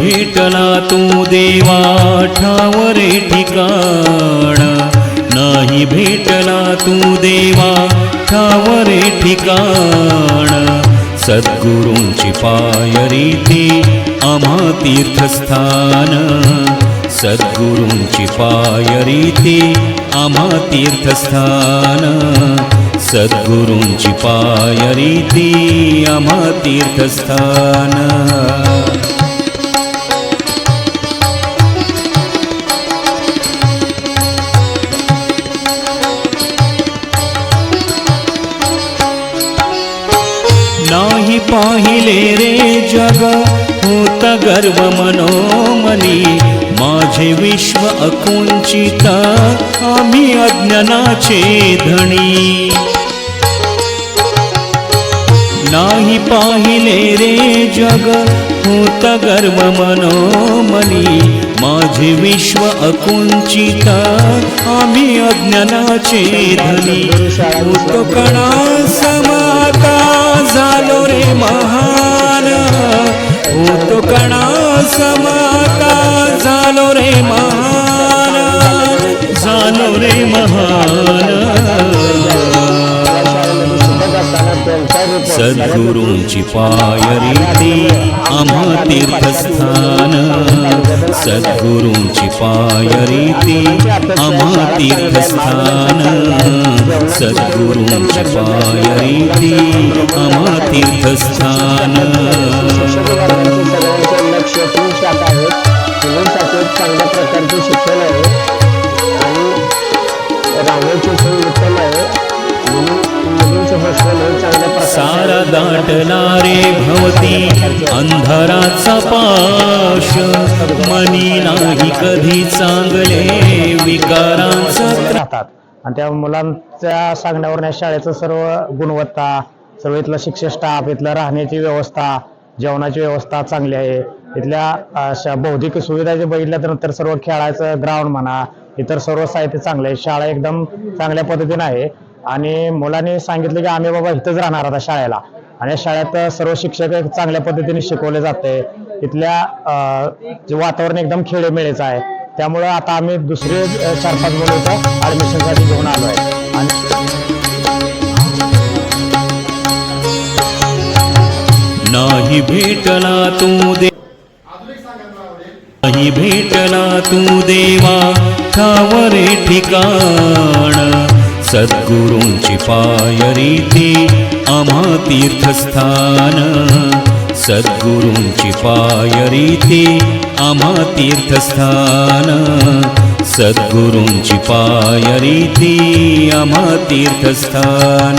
भेटला तू देवा ठावरे ठिकाण. नाही भेटला तू देवा ठावरे ठिकाण. सद्गुरूंची पायरीती आम्हा तीर्थस्थान. सद्गुरूंची पायरीती आम्हा तीर्थस्थान. सद्गुरूंची पायरीती आम्हा तीर्थस्थान. नाही पाहिले रे जग. होत गर्व मनोमनी. माझे विश्व अकुंचित. आम्ही अज्ञानाचे धणी नाही पाहिले रे जग. होत गर्व मनोमनी. माझे विश्व अकुंचित. आम्ही अज्ञानाचे धनी. होतो कणा महान. होतो कणा समाता झालो रे महान. झालो रे महान. सद्गुरूंची पायरीती आम्हा तीर्थस्थान सद्गुरूंची पायरीती आम्हा तीर्थस्थान सद्गुरूंची पायरीती आम्हा तीर्थस्थान लक्ष चांगल्या प्रकारचे शिक्षण आहे. आणि राहण्याची सारा प्रकारे दाटला रे भवती अंधाराचा पाश. मनी नाही कधी चांगले विकारांचा राहतात. आणि त्या मुलांच्या सांगण्यावर शाळेचं सर्व गुणवत्ता सर्व इथलं शिक्षक स्टाफ इथलं राहण्याची व्यवस्था जेवणाची व्यवस्था चांगली आहे. इथल्या बौद्धिक सुविधा जे बघितल्यानंतर सर्व खेळायचं ग्राउंड म्हणा इतर सर्व साहित्य चांगलं आहे. शाळा एकदम चांगल्या पद्धतीने आहे. आणि मुलांनी सांगितलं की आम्ही बाबा इथंच राहणार आता शाळेला. आणि या शाळेत सर्व शिक्षक चांगल्या पद्धतीने शिकवले जाते. इथल्या जे वातावरण एकदम खेळेमेळेचं आहे. त्यामुळं आता आम्ही दुसरे चार पाच मुलं इथं ऍडमिशनसाठी घेऊन आलो आहे. आणि नाही भेटला तू दे नाही भेटला तू देवा ठावरे ठिकाण. सद्गुरूंची पायरीती आम्हा तीर्थस्थान सद्गुरूंची पायरीती आम्हा तीर्थस्थान सद्गुरूंची पायरीती आम्हा तीर्थस्थान